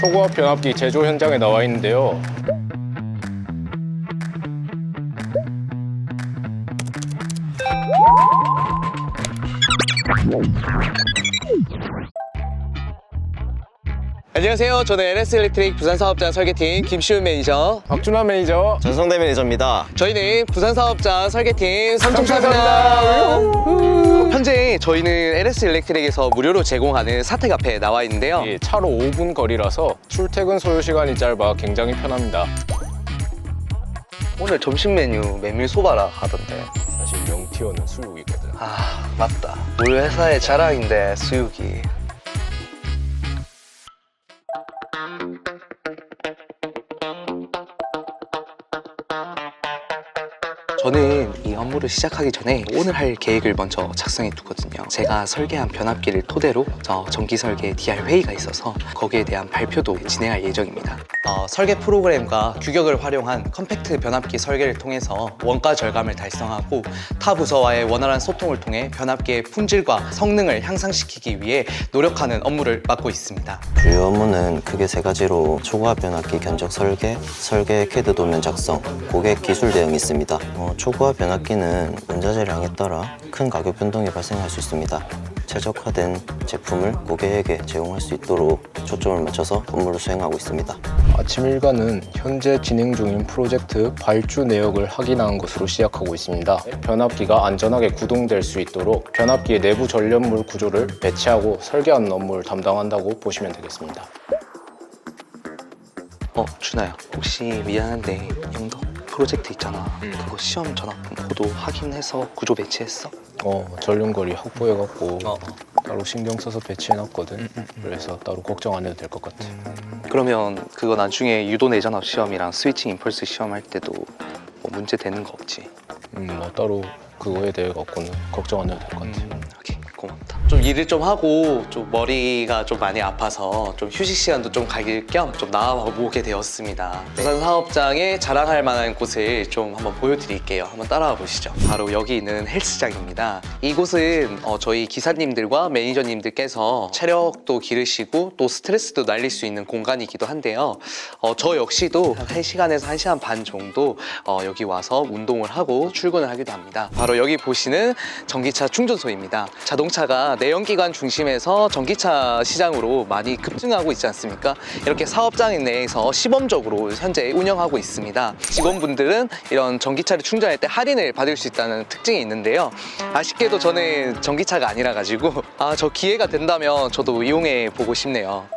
초고압 변압기 제조 현장에 나와 있는데요. 안녕하세요. 저는 LS 일렉트릭 부산 사업장 설계팀 김시훈 매니저. 박준환 매니저. 전성대 매니저입니다. 저희는 부산 사업장 설계팀 삼총사입니다. 현재 저희는 LS 일렉트릭에서 무료로 제공하는 사택 앞에 나와 있는데요. 예, 차로 5분 거리라서 출퇴근 소요 시간이 짧아 굉장히 편합니다. 오늘 점심 메뉴 메밀 소바라 하던데. 사실 명티어는 수육이거든. 아 맞다. 우리 회사의 자랑인데 수육이. 저는 이 업무를 시작하기 전에 오늘 할 계획을 먼저 작성해 두거든요. 제가 설계한 변압기를 토대로 저 전기 설계 DR 회의가 있어서 거기에 대한 발표도 진행할 예정입니다. 어, 설계 프로그램과 규격을 활용한 컴팩트 변압기 설계를 통해서 원가 절감을 달성하고 타 부서와의 원활한 소통을 통해 변압기의 품질과 성능을 향상시키기 위해 노력하는 업무를 맡고 있습니다. 주요 업무는 크게 세 가지로 초고압 변압기 견적 설계, 설계 캐드 도면 작성, 고객 기술 대응이 있습니다. 어, 초고압 변압기 는 원자재량에 따라 큰 가격 변동이 발생할 수 있습니다. 최적화된 제품을 고객에게 제공할 수 있도록 초점을 맞춰서 업무를 수행하고 있습니다. 아침 일과는 현재 진행 중인 프로젝트 발주 내역을 확인한 것으로 시작하고 있습니다. 변압기가 안전하게 구동될 수 있도록 변압기의 내부 전력물 구조를 배치하고 설계하는 업무를 담당한다고 보시면 되겠습니다. 어, 준아야. 혹시 미안한데 영덕 프로젝트 있잖아. 그거 시험 전화품 코도 확인해서 구조 배치했어? 어, 전륜거리 확보해갖고 어. 따로 신경 써서 배치해놨거든. 그래서 따로 걱정 안 해도 될 것 같아. 그러면 그거 나중에 유도 내전압 시험이랑 스위칭 임펄스 시험 할 때도 뭐 문제 되는 거 없지? 음, 뭐 따로 그거에 대해 갖고는 걱정 안 해도 될 것 같아. 음, 오케이 고맙다. 좀 일을 좀 하고 좀 머리가 좀 많이 아파서 좀 휴식 시간도 좀 가질 겸좀 나와보게 되었습니다. 부산 사업장에 자랑할 만한 곳을 좀 한번 보여드릴게요. 한번 따라와 보시죠. 바로 여기 있는 헬스장입니다. 이곳은 어, 저희 기사님들과 매니저님들께서 체력도 기르시고 또 스트레스도 날릴 수 있는 공간이기도 한데요. 어, 저 역시도 한 1시간에서 1시간 반 정도 어, 여기 와서 운동을 하고 출근을 하기도 합니다. 바로 여기 보시는 전기차 충전소입니다. 자동차가 내연기관 중심에서 전기차 시장으로 많이 급증하고 있지 않습니까? 이렇게 사업장 내에서 시범적으로 현재 운영하고 있습니다. 직원분들은 이런 전기차를 충전할 때 할인을 받을 수 있다는 특징이 있는데요. 아쉽게도 저는 전기차가 아니라 가지고 아 저 기회가 된다면 저도 이용해 보고 싶네요.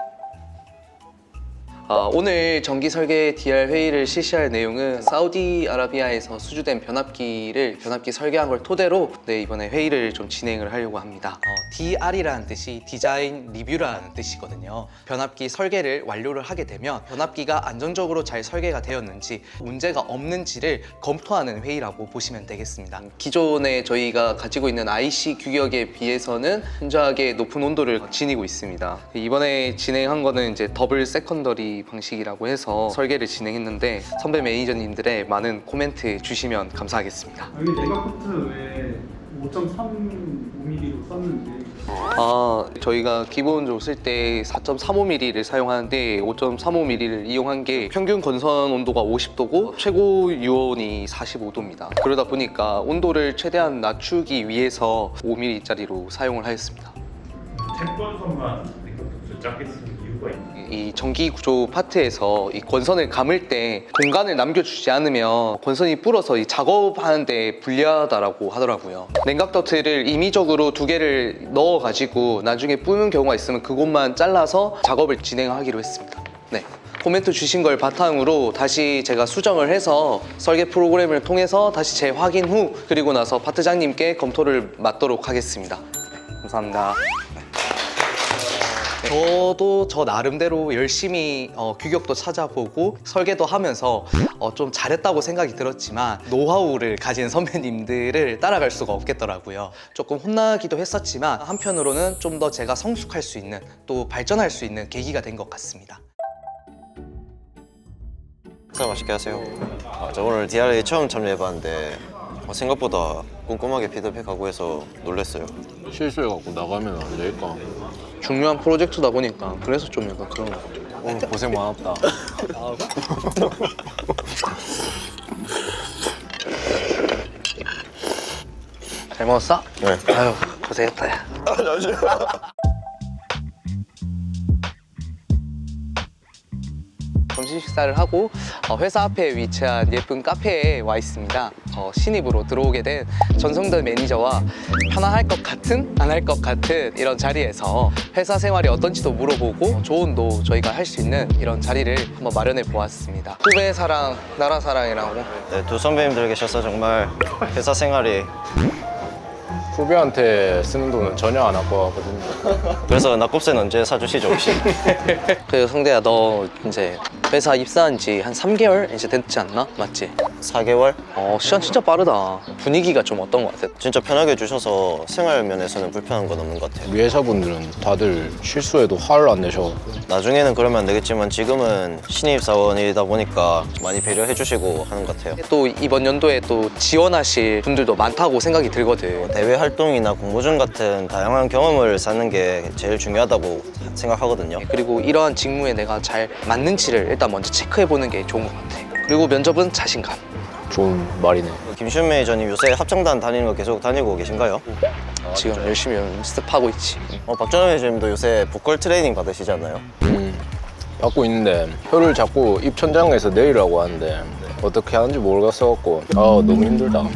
아, 오늘 정기 설계 DR 회의를 실시할 내용은 사우디아라비아에서 수주된 변압기를 변압기 설계한 걸 토대로 네, 이번에 회의를 좀 진행을 하려고 합니다. 어, DR이라는 뜻이 디자인 리뷰라는 뜻이거든요. 변압기 설계를 완료를 하게 되면 변압기가 안정적으로 잘 설계가 되었는지 문제가 없는지를 검토하는 회의라고 보시면 되겠습니다. 기존에 저희가 가지고 있는 IC 규격에 비해서는 현저하게 높은 온도를 지니고 있습니다. 이번에 진행한 거는 이제 더블 세컨더리 방식이라고 해서 설계를 진행했는데 선배 매니저님들의 많은 코멘트 주시면 감사하겠습니다. 여기 메가포트 왜 5.35mm로 썼는데 아, 저희가 기본적으로 쓸 때 4.35mm를 사용하는데 5.35mm를 이용한 게 평균 건선 온도가 50도고 최고 유온이 45도입니다. 그러다 보니까 온도를 최대한 낮추기 위해서 5mm짜리로 사용을 하였습니다. jet건선만 메가포트 작게 쓰는 있나요? 이 전기 구조 파트에서 이 권선을 감을 때 공간을 남겨주지 않으면 권선이 불어서 이 작업하는데 불리하다라고 하더라고요. 냉각 덕트를 임의적으로 두 개를 넣어가지고 나중에 뿌는 경우가 있으면 그곳만 잘라서 작업을 진행하기로 했습니다. 네. 코멘트 주신 걸 바탕으로 다시 제가 수정을 해서 설계 프로그램을 통해서 다시 재확인 후 그리고 나서 파트장님께 검토를 맡도록 하겠습니다. 감사합니다. 저도 저 나름대로 열심히 어, 규격도 찾아보고 설계도 하면서 어, 좀 잘했다고 생각이 들었지만 노하우를 가진 선배님들을 따라갈 수가 없겠더라고요. 조금 혼나기도 했었지만 한편으로는 좀 더 제가 성숙할 수 있는 또 발전할 수 있는 계기가 된 것 같습니다. 식사 맛있게 하세요. 아, 저 오늘 DR에 처음 참여해봤는데 어, 생각보다 꼼꼼하게 피드백하고 해서 놀랐어요. 실수해갖고 나가면 안 될까? 중요한 프로젝트다 보니까 그래서 좀 약간 그런 것 같아요. 오늘 고생 많았다. 잘 먹었어? 네. 아유 고생했다 야. 점심 식사를 하고 어, 회사 앞에 위치한 예쁜 카페에 와 있습니다. 어, 신입으로 들어오게 된 전성대 매니저와 편안할 것 같은 안 할 것 같은 이런 자리에서 회사 생활이 어떤지도 물어보고 조언도 저희가 할 수 있는 이런 자리를 한번 마련해 보았습니다. 후배 사랑, 나라 사랑이라고 네, 두 선배님들 계셔서 정말 회사 생활이 후배한테 쓰는 돈은 전혀 안 아까워 하거든요. 그래서 낙곱새는 언제 사주시죠 혹시? 그 성대야 너 이제 회사 입사한 지 한 3개월 이제 됐지 않나? 맞지? 4개월? 어 시간 진짜 빠르다. 분위기가 좀 어떤 것 같아? 진짜 편하게 해주셔서 생활 면에서는 불편한 건 없는 것 같아요. 우리 회사분들은 다들 실수해도 화를 안 내셔. 나중에는 그러면 안 되겠지만 지금은 신입 사원이다 보니까 많이 배려해 주시고 하는 것 같아요. 또 이번 연도에 또 지원하실 분들도 많다고 생각이 들거든. 대외 활동이나 공모전 같은 다양한 경험을 쌓는 게 제일 중요하다고 생각하거든요. 그리고 이러한 직무에 내가 잘 맞는지를 일단 먼저 체크해 보는 게 좋은 것 같아. 그리고 면접은 자신감 좋은 말이네. 김시훈 매니저님 요새 합창단 다니는 거 계속 다니고 계신가요? 지금 열심히 연습하고 있지 어, 박준호 매니저님도 요새 보컬 트레이닝 받으시잖아요 음, 받고 있는데 혀를 자꾸 입천장에서 내리라고 하는데 어떻게 하는지 모르겠어갖고 아 너무 힘들다.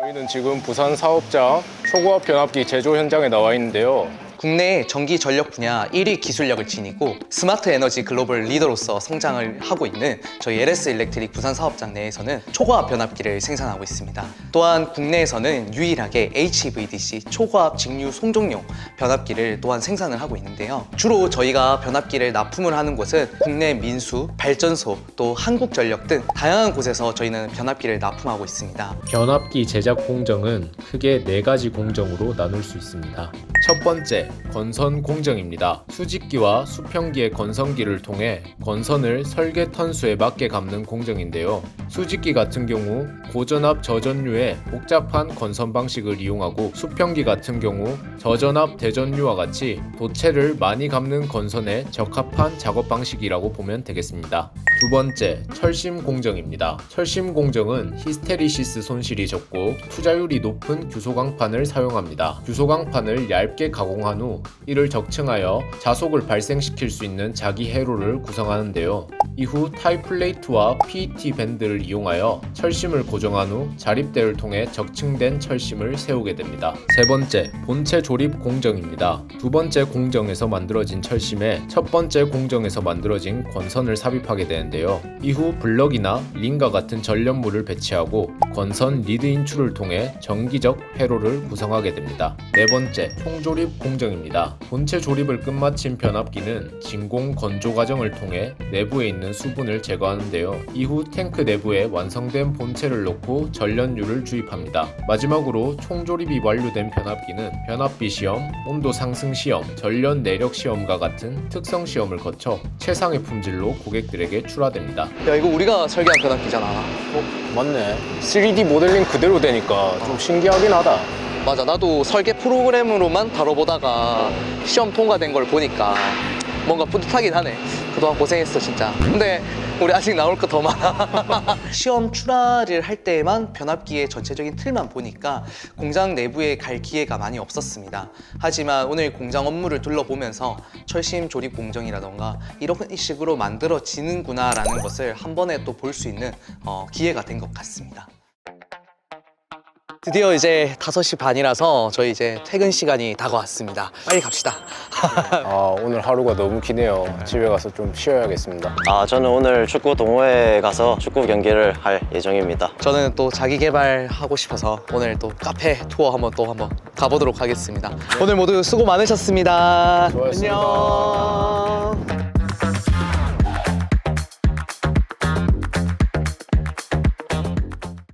저희는 지금 부산 사업장 초고압 변압기 제조 현장에 나와 있는데요. 국내 전기 전력 분야 1위 기술력을 지니고 스마트 에너지 글로벌 리더로서 성장을 하고 있는 저희 LS 일렉트릭 부산 사업장 내에서는 초고압 변압기를 생산하고 있습니다. 또한 국내에서는 유일하게 HVDC 초고압 직류 송정용 변압기를 또한 생산을 하고 있는데요. 주로 저희가 변압기를 납품을 하는 곳은 국내 민수, 발전소, 또 한국전력 등 다양한 곳에서 저희는 변압기를 납품하고 있습니다. 변압기 제작 공정은 크게 네 가지 공정으로 나눌 수 있습니다. 첫 번째, 건선 공정입니다. 수직기와 수평기의 건선기를 통해 건선을 설계 턴수에 맞게 감는 공정인데요. 수직기 같은 경우 고전압 저전류의 복잡한 건선 방식을 이용하고 수평기 같은 경우 저전압 대전류와 같이 도체를 많이 감는 건선에 적합한 작업 방식이라고 보면 되겠습니다. 두 번째, 철심 공정입니다. 철심 공정은 히스테리시스 손실이 적고 투자율이 높은 규소광판을 사용합니다. 규소광판을 얇게 가공한 후 이를 적층하여 자속을 발생시킬 수 있는 자기 회로를 구성하는데요. 이후 타이 플레이트와 PET 밴드를 이용하여 철심을 고정한 후 자립대를 통해 적층된 철심을 세우게 됩니다. 세 번째, 본체 조립 공정입니다. 두 번째 공정에서 만들어진 철심에 첫 번째 공정에서 만들어진 권선을 삽입하게 되는데요. 이후 블럭이나 링과 같은 전련물을 배치하고 권선 리드 인출을 통해 정기적 회로를 구성하게 됩니다. 네 번째, 총조립 공정 입니다. 본체 조립을 끝마친 변압기는 진공 건조 과정을 통해 내부에 있는 수분을 제거하는데요. 이후 탱크 내부에 완성된 본체를 넣고 전련유를 주입합니다. 마지막으로 총조립이 완료된 변압기는 변압비 시험, 온도 상승 시험, 전련 내력 시험과 같은 특성 시험을 거쳐 최상의 품질로 고객들에게 출하됩니다. 야 이거 우리가 설계한 변압기잖아. 어, 맞네. 3D 모델링 그대로 되니까 좀 신기하긴 하다. 맞아. 나도 설계 프로그램으로만 다뤄보다가 시험 통과된 걸 보니까 뭔가 뿌듯하긴 하네. 그동안 고생했어 진짜. 근데 우리 아직 나올 거 더 많아. 시험 출하를 할 때에만 변압기의 전체적인 틀만 보니까 공장 내부에 갈 기회가 많이 없었습니다. 하지만 오늘 공장 업무를 둘러보면서 철심 조립 공정이라던가 이런 식으로 만들어지는구나 라는 것을 한 번에 또 볼 수 있는 어, 기회가 된 것 같습니다 드디어 이제 5시 반이라서 저희 이제 퇴근 시간이 다가왔습니다. 빨리 갑시다. 아 오늘 하루가 너무 기네요. 집에 가서 좀 쉬어야겠습니다. 아 저는 오늘 축구 동호회에 가서 축구 경기를 할 예정입니다 저는 또 자기 개발하고 싶어서 오늘 또 카페 투어 한번 또 한번 가보도록 하겠습니다. 오늘 모두 수고 많으셨습니다. 수고하셨습니다. 안녕.